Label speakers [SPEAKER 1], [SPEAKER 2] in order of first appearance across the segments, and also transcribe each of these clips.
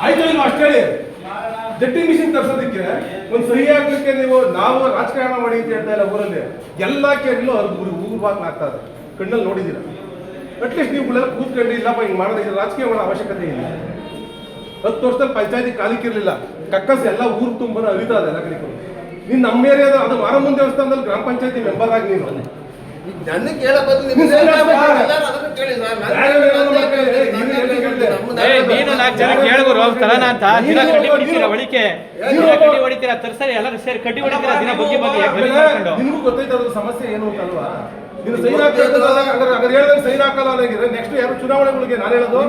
[SPEAKER 1] ಆಯ್ತು ಇಲ್ಲ ಅಷ್ಟೇ? ಜಟ್ಟಿ ಮಿಷಿನ್ ತರ್ಸೋದಕ್ಕೆ ಒಂದು ಸಹಿ ಹಾಕ್ಲಿಕ್ಕೆ ನೀವು ನಾವು ರಾಜಕಾರಣ ಮಾಡಿ ಅಂತ ಹೇಳ್ತಾ ಇಲ್ಲ ಊರಲ್ಲಿ. ಎಲ್ಲ ಕೇಳಲು ಅವ್ರ ಊರು ಊರು ಬಾಗ್ಲ ಆಗ್ತಾ ಇದೆ. ಕಣ್ಣಲ್ಲಿ ನೋಡಿದ್ದೀರಾ? ಅಟ್ಲೀಸ್ಟ್ ನೀವುಗಳೆಲ್ಲ ಕೂತ್ಕೊಂಡು ಇಲ್ಲಪ್ಪ ಹಿಂಗೆ ಮಾಡೋದಕ್ಕೆ ರಾಜಕೀಯ ಮಾಡೋ ಅವಶ್ಯಕತೆ ಇಲ್ಲ. ಹತ್ತು ವರ್ಷದಲ್ಲಿ ಪಂಚಾಯತಿ ಕಾಲಿಕಿರಲಿಲ್ಲ ಕಕ್ಕಸ್ ಎಲ್ಲ ಊರು ತುಂಬ ಅರಿತಾ ಇದೆ ಎಲ್ಲ ನೀನು ನಮ್ಮ ಏರಿಯಾದ ಅದು ಮಾರಮ್ಮನ ದೇವಸ್ಥಾನದಲ್ಲಿ ಗ್ರಾಮ ಪಂಚಾಯತಿ ಮೆಂಬರ್ ಆಗಿ ನೀನು.
[SPEAKER 2] ನನ್ನ ಕೇಳಕ್ ಬಂದು ನಿಮ್ಗೆ
[SPEAKER 1] ನೀವು ಸರಿ
[SPEAKER 2] ಎಲ್ಲರೂ
[SPEAKER 1] ಅಲ್ವಾ?
[SPEAKER 2] ಅದನ್ನ ಕೇಳಿ ಸರ್. ನಾನು
[SPEAKER 1] ಯಾರು ಹೇಳೋದು ಮತ್ತೆ?
[SPEAKER 2] ಕೇಳಿದ್ದು
[SPEAKER 1] ನೀನು
[SPEAKER 2] ನಮ್ಮ
[SPEAKER 1] ಹೇಳಿ ಕೇಳಿದೆ.
[SPEAKER 2] ನಮ್ಮ
[SPEAKER 3] ಏ ನೀನು ನಾಲ್ಕು ಜನ ಕೇಳಿದ್ರು ತರನ ಅಂತ. ದಿನ ಕಡ್ಡಿ ಹೊಡಿತೀರಾ ಒಳಿಕೆ ದಿನ ಕಡ್ಡಿ ಹೊಡಿತೀರಾ? ತರ್ಸರಿ ಎಲ್ಲರೂ ಸೇರಿ ಕಡ್ಡಿ ಹೊಡಿತೀರಾ ದಿನ ಬಗ್ಗೆ ಬಗ್ಗೆ?
[SPEAKER 1] ನಿಮಗೂ ಗೊತ್ತೈತೆ ಅದ್ರ ಸಮಸ್ಯೆ ಏನು ಅಂತಲ್ವಾ ನೀನು ಸೈನ್ ಹಾಕ್ಬೇಕು ಹಂಗಾರೆ ಹೇಳ್ದಂಗೆ ಸೈನ್ ಹಾಕಲ್ಲ ಅನ್ನಾಗಿದ್ರೆ ನೆಕ್ಸ್ಟ್ ಯಾರು ಚುನಾವಣೆಗಳಿಗೆ ನಾನು ಹೇಳೋದು?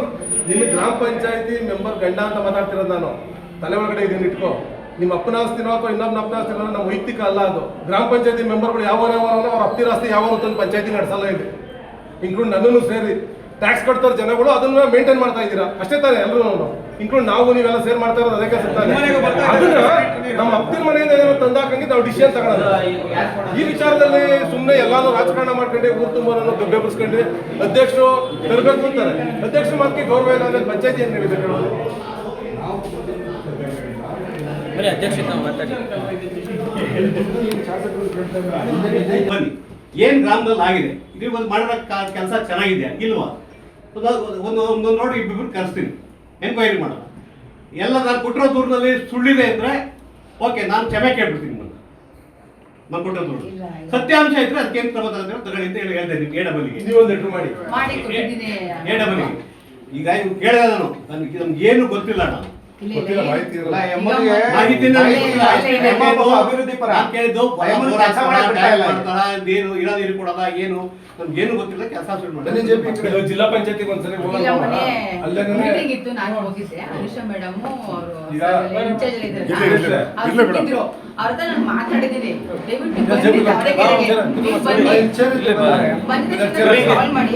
[SPEAKER 1] ನಿಮ್ಮ ಗ್ರಾಮ ಪಂಚಾಯತಿ ಮೆಂಬರ್ ಗಂಡ ಅಂತ ಮಾತಾಡ್ತಿರೋದು ನಾನು. ತಲೆ ಒಳಗಡೆ ಇದನ್ನ ಇಟ್ಕೋ. ನಿಮ್ಮ ಅಪ್ಪನ ಆಸ್ತಿನೋ ಅಥವಾ ಇನ್ನೊಬ್ಬನ ಅಪ್ಪನ ಆಸ್ತಿನೋ ನಮ್ಮ ವೈಯಕ್ತಿಕ ಅಲ್ಲ ಅದು. ಗ್ರಾಮ ಪಂಚಾಯತಿ ಮೆಂಬರ್ಗಳು ಯಾವ ಅವ್ರ ಅಪ್ತಿರ ಆಸ್ತಿ ಯಾವ ತಂದು ಪಂಚಾಯತಿ ನಡೆಸಲ್ಲ ಇಲ್ಲಿ ಇನ್ಕ್ಲೂಡ್ ನನ್ನನ್ನು ಸೇರಿ. ಟ್ಯಾಕ್ಸ್ ಕಟ್ತಾರೆ ಜನಗಳು ಅದನ್ನ ಮೇಂಟೈನ್ ಮಾಡ್ತಾ ಇದ್ದೀರಾ? ಅಷ್ಟೇ ತಾನೆ ಎಲ್ಲರೂ ಇನ್ಕ್ಲೂಡ್ ನಾವು ನೀವೆಲ್ಲ ಸೇರ್ ಮಾಡ್ತಾ ಇರೋದು ಅದಕ್ಕೆ ತಾನೆ. ಅದನ್ನ ನಮ್ಮ ಅಪ್ತಿನ ಮನೆಯಿಂದ ಏನೋ ತಂದಾಕಂಗೆ ನಾವು ಡಿಸಿಷನ್ ತಗೊಳ್ಳೋದು ಈ ವಿಚಾರದಲ್ಲಿ ಸುಮ್ಮನೆ ಎಲ್ಲಾನು ರಾಜಕಾರಣ ಮಾಡ್ಕೊಂಡು ಊರು ಗಬ್ಬೆ ಬೆಬ್ಬರಿಸ್ಕೊಂಡು ಅಧ್ಯಕ್ಷರು ತರಬೇಕು ಅಂತಾರೆ ಅಧ್ಯಕ್ಷರು ಮಾತ್ರ ಗೌರವ ಇಲ್ಲ ಅಂದ್ರೆ ಪಂಚಾಯತಿ ಏನ್ ಹೇಳಿದೆ ಹೇಳೋದು
[SPEAKER 4] ಏನ್ ಗ್ರಾಮದಲ್ಲಿ ಆಗಿದೆ? ಇದು ಒಂದು ಮಾಡಿರೋ ಕೆಲಸ ಚೆನ್ನಾಗಿದೆ ಇಲ್ವಾ? ಒಂದು ಒಂದು ಒಂದು ನೋಡಿ ಇಬ್ಬಿಬ್ರು ಕರೆಸ್ತೀನಿ. ಎನ್ಕ್ವೈರಿ ಮಾಡೋಣ ಎಲ್ಲ ನಾನು ಕೊಟ್ಟಿರೋ ದೂರದಲ್ಲಿ ಸುಳ್ಳಿದೆ ಅಂದ್ರೆ ಓಕೆ ನಾನು ಕ್ಷಮೆ ಕೇಳ್ಬಿಡ್ತೀನಿ ನಿಮ್ಮನ್ನು ನಾನು ಕೊಟ್ಟಿರೋ ದೂರ. ಸತ್ಯಾಂಶ ಇದ್ರೆ ಅದಕ್ಕೆ ಏನು ಕ್ರಮ ತಗೋತಾರೆ ತಗೊಳ್ಳಿ ಅಂತ ಹೇಳಿ ಹೇಳ್ತೇನೆ ನಿಮ್ಗೆ ಎ ಡಬಲ್ಗೆ
[SPEAKER 1] ಒಂದು ಲೆಟ್ರ್ ಮಾಡಿ.
[SPEAKER 4] ಎ ಡಬಲ್ಗೆ ಈಗ ಇವ್ರು ಕೇಳಿದೆ ನಾನು. ನನಗೆ ನಮ್ಗೆ ಏನು ಗೊತ್ತಿಲ್ಲ ನಾನು.
[SPEAKER 1] ಗೊತ್ತಿಲ್ಲ, ಮಾಹಿತಿ ಇರಲ್ಲ.
[SPEAKER 2] ಅಭಿವೃದ್ಧಿ ಪರ.
[SPEAKER 4] ಕೇಳಿದ್ದು ಏನು ಇರೋದು ನೀರು ಕೊಡೋದ ಏನು? ನಮ್ಗೆ ಏನು ಗೊತ್ತಿಲ್ಲ ಕೆಲಸ ಶುರು
[SPEAKER 1] ಜಿಲ್ಲಾ ಪಂಚಾಯತಿ ಒಂದ್ಸರಿ
[SPEAKER 5] ಇಲ್ಲ
[SPEAKER 1] ಹೋಗೋಣ. ಅಲ್ಲೇ
[SPEAKER 5] ಮೀಟಿಂಗ್ ಇತ್ತು ನಾನು ಹೋಗಿದ್ದೆ. ಅನುಷಾ ಮೇಡಮ್. ಅವರು ನಾನು ಮಾತಾಡಿದ್ದೀನಿ. ದಯವಿಟ್ಟು ಕಾಲ್ ಮಾಡಿ.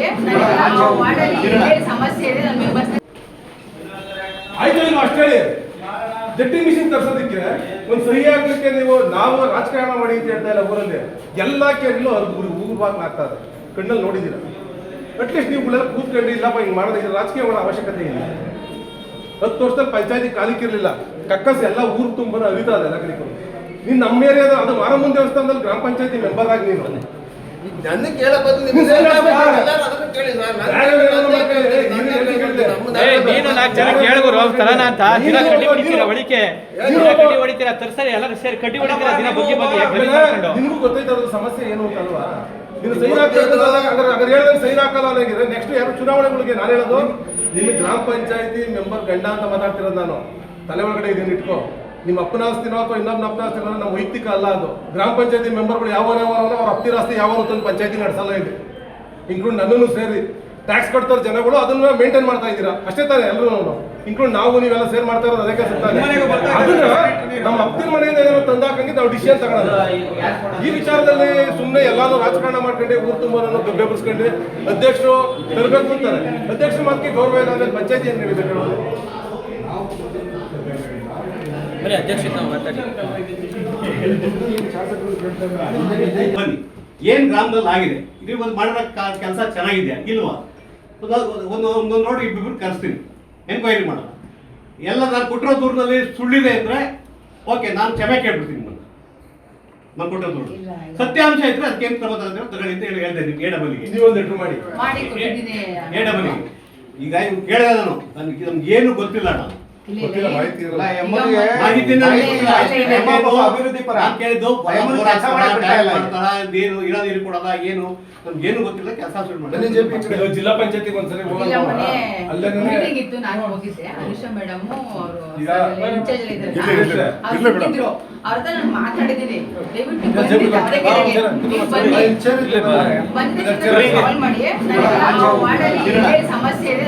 [SPEAKER 5] ಸಮಸ್ಯೆ ಇದೆ ನನ್ನ ಮೆಂಬರ್ಸ್
[SPEAKER 1] ಆಯ್ತು ನೀವು ಅಷ್ಟೇ. ಹೇಳಿ ಜಟ್ಟಿ ಮಿಷಿನ್ ತರ್ಸೋದಕ್ಕೆ ಒಂದು ಸಹಿ ಆಗ್ಲಿಕ್ಕೆ ನೀವು ನಾವು ರಾಜಕಾರಣ ಮಾಡಿ ಅಂತ ಹೇಳ್ತಾ ಇಲ್ಲ ಊರಲ್ಲಿ. ಎಲ್ಲ ಕೇಳಲು ಅವ್ರ ಊರು ಊರು ಬಾಗ್ಲ ಆಗ್ತಾ ಇದೆ. ಕಣ್ಣಲ್ಲಿ ನೋಡಿದ್ದೀರಾ? ಅಟ್ಲೀಸ್ಟ್ ನೀವುಗಳೆಲ್ಲ ಕೂತ್ಕೊಂಡು ಇಲ್ಲಪ್ಪ ಹಿಂಗೆ ಮಾಡೋದಕ್ಕೆ ರಾಜಕೀಯ ಮಾಡೋ ಅವಶ್ಯಕತೆ ಇಲ್ಲ. ಹತ್ತು ವರ್ಷದಲ್ಲಿ ಪಂಚಾಯತಿ ಕಾಲಿಕ್ಕಿರಲಿಲ್ಲ ಕಕ್ಕಸ್ ಎಲ್ಲ ಊರು ತುಂಬ ಅರಿತಾ ಇದೆ ಎಲ್ಲ ನೀನು ನಮ್ಮ ಏರಿಯಾದ ಅದು ಮಾರಮ್ಮನ ದೇವಸ್ಥಾನದಲ್ಲಿ ಗ್ರಾಮ ಪಂಚಾಯತಿ ಮೆಂಬರ್ ಆಗಿ ನೀನು.
[SPEAKER 2] ನನ್ನ ಕೇಳಕ್
[SPEAKER 3] ನಾಲ್ಕು ಜನ ಕೇಳಬಹುದು ತರನ ಅಂತ. ದಿನ ಕಡ್ಡಿ ಹೊಡಿತೀರ ಒಳಿಕೆ ದಿನ ಕಡ್ಡಿ ಹೊಡಿತೀರ ತರ್ಸರಿ ಎಲ್ಲರೂ ಸೇರಿ ಕಡ್ಡಿ ಹೊಡಿತೀರಾ ದಿನ ಬಗ್ಗೆ ಬಗ್ಗೆ ಗಲೀಜ್ ಮಾಡ್ಕೊಂಡು.
[SPEAKER 1] ಗೊತ್ತೈತೆ ಅದ್ರ ಸಮಸ್ಯೆ ಏನು ಅಂತಲ್ವಾ ನೀವು ಸೈನ್ ಹಾಕಲ್ಲ ಹಂಗಾರೆ ಹೇಳ್ದಂಗೆ ಸೈನ್ ಹಾಕಲ್ಲ ಅನ್ನೋಂಗಿದ್ರೆ ನೆಕ್ಸ್ಟ್ ಯಾರು ಚುನಾವಣೆಗಳಿಗೆ ನಾನು ಹೇಳೋದು ನಿಮ್ಮ ಗ್ರಾಮ ಪಂಚಾಯತಿ ಮೆಂಬರ್ ಗಂಡ ಅಂತ ಮಾತಾಡ್ತಿರೋದು ನಾನು. ತಲೆ ಒಳಗಡೆ ಇದನ್ನ ಇಟ್ಕೋ. ನಿಮ್ಮ ಅಪ್ಪನ ಆಸ್ತಿನೋ ಅಥವಾ ಇನ್ನೊಬ್ಬನ ಅಪ್ಪನ ಆಸ್ತಿನೋ ನಮ್ಮ ವೈಯಕ್ತಿಕ ಅಲ್ಲ ಅದು. ಗ್ರಾಮ ಪಂಚಾಯತಿ ಮೆಂಬರ್ಗಳು ಯಾವ ಅವ್ರ ಅಪ್ತಿರ ಆಸ್ತಿ ಯಾವ ತಂದು ಪಂಚಾಯತಿ ನಡೆಸಲ್ಲ ಇದೆ. ಇನ್ಕ್ಲೂಡ್ ನನ್ನನ್ನು ಸೇರಿ. ಟ್ಯಾಕ್ಸ್ ಕಟ್ತಾರ ಜನಗಳು ಅದನ್ನ ಮೇಂಟೈನ್ ಮಾಡ್ತಾ ಇದ್ದೀರಾ? ಅಷ್ಟೇ ತಾನೇ ಎಲ್ಲರೂ ಇನ್ಕ್ಲೂಡ್ ನಾವು ನೀವೆಲ್ಲ ಸೇರ್ ಮಾಡ್ತಾ ಇರೋದು ಅದಕ್ಕೆ ಸುತ್ತಾನೆ ಅದನ್ನ ನಮ್ಮ ಅಪ್ಪನ ಮನೆಯಿಂದ ಏನೋ ತಂದಾಕಂಗೆ ನಾವು ಡಿಸಿಷನ್ ತಗೊಳ್ಳೋದು. ಈ ವಿಚಾರದಲ್ಲಿ ಸುಮ್ಮನೆ ಎಲ್ಲಾನು ರಾಜಕಾರಣ ಮಾಡ್ಕೊಂಡು ಊರು ತುಂಬ ಬೆಬ್ಬರಿಸ್ಕೊಂಡು ಅಧ್ಯಕ್ಷರು ತರಬೇಕು ಅಂತಾರೆ. ಅಧ್ಯಕ್ಷರು ಮಾತ್ರ ಗೌರವ ಇಲ್ಲ ಅಂದ್ರೆ ಪಂಚಾಯತಿ ಏನು ಹೇಳಿದೆ
[SPEAKER 4] ಏನ್ ಗ್ರಾಮದಲ್ಲಿ ಆಗಿದೆ? ಇದು ಒಂದು ಮಾಡಿರೋ ಕೆಲಸ ಚೆನ್ನಾಗಿದೆ ಇಲ್ವಾ? ಒಂದು ಒಂದು ಒಂದು ನೋಡಿ ಇಬ್ಬಿಬ್ರು ಕರೆಸ್ತೀನಿ. ಎನ್ಕ್ವೈರಿ ಮಾಡೋಣ. ಎಲ್ಲ ನಾನು ಕೊಟ್ಟಿರೋ ದೂರದಲ್ಲಿ ಸುಳ್ಳಿದೆ ಅಂದ್ರೆ ಓಕೆ ನಾನು ಕ್ಷಮೆ ಕೇಳ್ಬಿಡ್ತೀನಿ ನಿಮ್ಮನ್ನು. ನಾನು ಕೊಟ್ಟಿರೋ ದೂರ. ಸತ್ಯಾಂಶ ಇದ್ರೆ ಅದಕ್ಕೆ ಏನು ಕ್ರಮ ಅಂತ ತಗೊಳ್ಳಿ ಅಂತ ಹೇಳಿ ಹೇಳ್ದೆ ನಿಮ್ಗೆ ಎ ಡಬಲ್ಗೆ
[SPEAKER 1] ನೀವೊಂದು ಲೆಟ್ರ್ ಮಾಡಿ.
[SPEAKER 4] ಎ ಡಬಲ್ಗೆ ಈಗ ಇವ್ರು ಕೇಳಿದೆ ನಾನು. ನನಗೆ ನಮ್ಗೆ ಏನು ಗೊತ್ತಿಲ್ಲ ನಾನು.
[SPEAKER 1] ಗೊತ್ತಿಲ್ಲ. ಮಾಹಿತಿ ಇರಲ್ಲ.
[SPEAKER 2] ಅಭಿವೃದ್ಧಿ ಪರ.
[SPEAKER 4] ಕೇಳಿದ್ದು
[SPEAKER 2] ಇಲ್ಲ.
[SPEAKER 4] ಕೊಡೋದ ಏನು ನಮ್ಗೆ ಏನು? ಗೊತ್ತಿಲ್ಲ ಕೆಲಸ ಶುರು ಮಾಡಿ
[SPEAKER 1] ಜಿಲ್ಲಾ ಪಂಚಾಯತಿ ಒಂದ್ಸರಿ
[SPEAKER 5] ಇತ್ತು ನಾನು ಹೋಗಿದ್ದೆ. ಅನುಷಾ ಮೇಡಮ್. ಅವರು ನಾನು ಮಾತಾಡಿದ್ದೀನಿ. ದಯವಿಟ್ಟು. ಬಂದ. ಕಾಲ್ ಮಾಡಿ ಸಮಸ್ಯೆ ಇದೆ